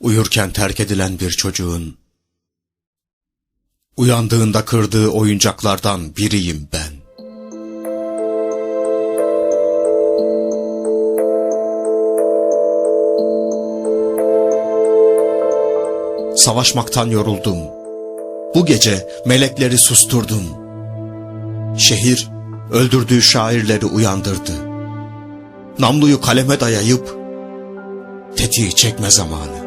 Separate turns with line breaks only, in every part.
Uyurken terk edilen bir çocuğun, uyandığında kırdığı oyuncaklardan biriyim ben. Savaşmaktan yoruldum. Bu gece melekleri susturdum. Şehir öldürdüğü şairleri uyandırdı. Namluyu kaleme dayayıp tetiği çekme zamanı.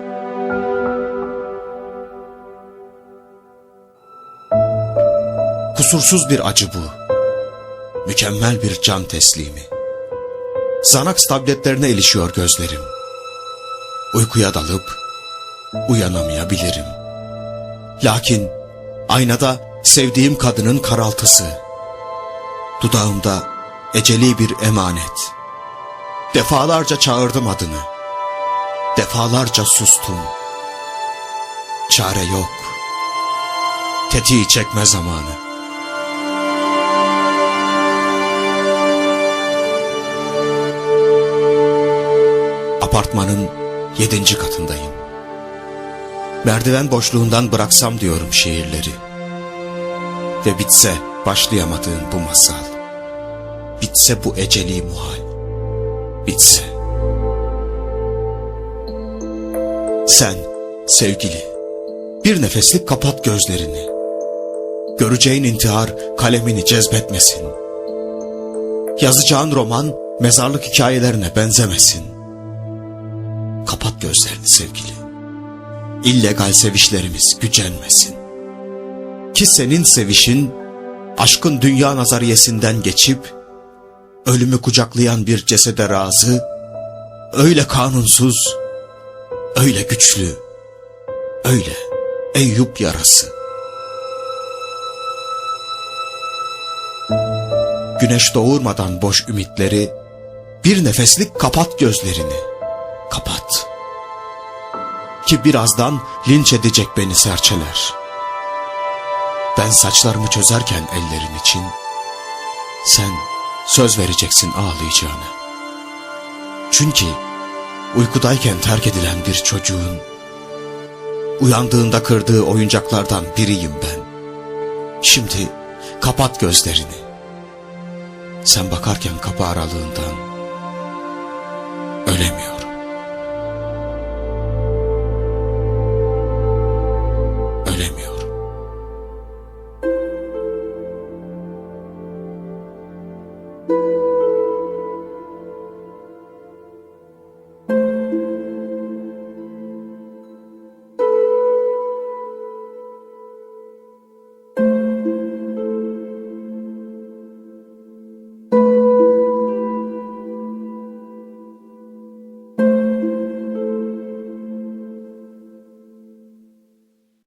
Kusursuz bir acı bu. Mükemmel bir can teslimi. Xanax tabletlerine ilişiyor gözlerim. Uykuya dalıp uyanamayabilirim. Lakin aynada sevdiğim kadının karaltısı. Dudağımda eceli bir emanet. Defalarca çağırdım adını. Defalarca sustum. Çare yok. Tetiği çekme zamanı. Apartmanın yedinci katındayım. Merdiven boşluğundan bıraksam diyorum şiirleri. Ve bitse başlayamadığın bu masal. Bitse bu eceli muhal. Bitse. Sen sevgili bir nefeslik kapat gözlerini. Göreceğin intihar kalemini cezbetmesin. Yazacağın roman mezarlık hikayelerine benzemesin. Gözlerini sevgili. İllegal sevişlerimiz gücenmesin. Ki senin sevişin aşkın dünya nazariyesinden geçip ölümü kucaklayan bir cesede razı, öyle kanunsuz, öyle güçlü, öyle Eyüp yarası. Güneş doğurmadan boş ümitleri, bir nefeslik kapat gözlerini, kapat. Ki birazdan linç edecek beni serçeler. Ben saçlarımı çözerken ellerin için, sen söz vereceksin ağlayacağını. Çünkü uykudayken terk edilen bir çocuğun, uyandığında kırdığı oyuncaklardan biriyim ben. Şimdi kapat gözlerini. Sen bakarken kapı aralığından ölemiyor.